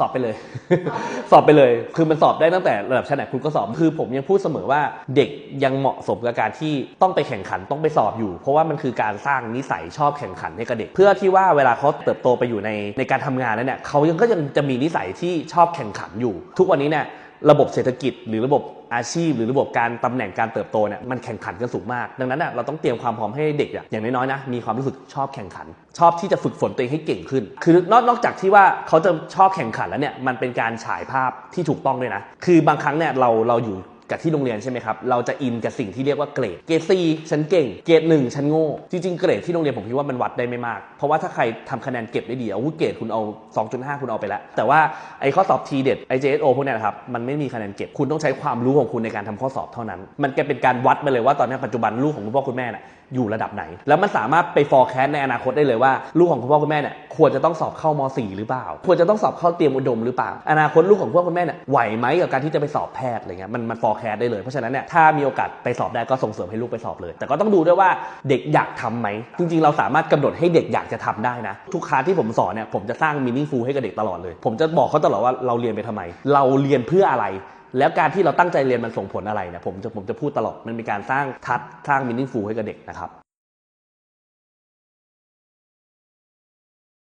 สอบไปเลย สอบไปเลย คือมันสอบได้ตั้งแต่ระดับชั้นไหนคุณก็สอบ คือผมยังพูดเสมอว่าเด็กยังเหมาะสมกับการที่ต้องไปแข่งขันต้องไปสอบอยู่ เพราะว่ามันคือการสร้างนิสัยชอบแข่งขันให้กับเด็ก เพื่อที่ว่าเวลาเขาเติบโตไปอยู่ในในการทำงานแล้วเนี่ยเขายังก็ยังจะมีนิสัยที่ชอบแข่งขันอยู่ ทุกวันนี้เนี่ย ระบบเศรษฐกิจ หรือระบบอาชีพ หรือระบบการตำแหน่งการเติบโตเนี่ยมันแข่งขันกันสูงมาก ดังนั้นน่ะเราต้องเตรียมความพร้อมให้เด็กอะอย่างน้อยๆนะมีความรู้สึกชอบแข่งขัน ชอบที่จะฝึกฝนตัวเองให้เก่งขึ้น คือนอกนอกจากที่ว่าเขาจะชอบแข่งขันแล้วเนี่ยมันเป็นการฉายภาพที่ถูกต้องด้วยนะคือบางครั้งเนี่ยเราเราอยู่ กับที่โรงเรียนใช่ไหมครับ เราจะอินกับสิ่งที่เรียกว่าเกรด เกรดซีฉันเก่ง เกรดหนึ่งฉันโง่ จริงๆ เกรดที่โรงเรียนผมคิดว่ามันวัดได้ไม่มาก เพราะว่าถ้าใครทำคะแนนเก็บได้ดีเอาวุ้เกรดคุณเอา 2.5 คุณเอาไปแล้ว แต่ว่าไอ้ข้อสอบทีเด็ดไอ้ JSO พวกเนี้ยนะครับ มันไม่มีคะแนนเก็บ คุณต้องใช้ความรู้ของคุณในการทำข้อสอบเท่านั้น มันก็เป็นการวัดไปเลยว่าตอนนี้ปัจจุบันลูกของคุณพ่อคุณแม่น่ะอยู่ระดับไหน แล้วมันสามารถไป forecast ในอนาคตได้เลยว่าลูกของคุณพ่อคุณแม่เนี่ยควรจะต้องสอบเข้าม .4 หรือเปล่า ควรจะต้องสอบเข้าเตรียมอุดมหรือเปล่า อนาคตลูกของพ่อคุณแม่เนี่ยไหวไหมกับการที่จะไปสอบแพทย์อะไรเงี้ยมันมัน forecast ได้เลยเพราะฉะนั้นเนี่ยถ้ามีโอกาสไปสอบได้ก็ส่งเสริมให้ลูกไปสอบเลย แต่ก็ต้องดูด้วยว่าเด็กอยากทำไหมจริงๆ เราสามารถกำหนดให้เด็กอยากจะทำได้นะ ทุกคลาสที่ผมสอนเนี่ยผมจะสร้าง meaningful ให้กับเด็กตลอดเลย ผมจะบอกเขาตลอดว่าเราเรียนไปทำไม เราเรียนเพื่ออะไรแล้วการที่เราตั้งใจเรียนมันส่งผลอะไรเนี่ยผมจะผมจะพูดตลอดมันเป็นการสร้างทัศสร้าง meaningful ให้กับเด็กนะครับ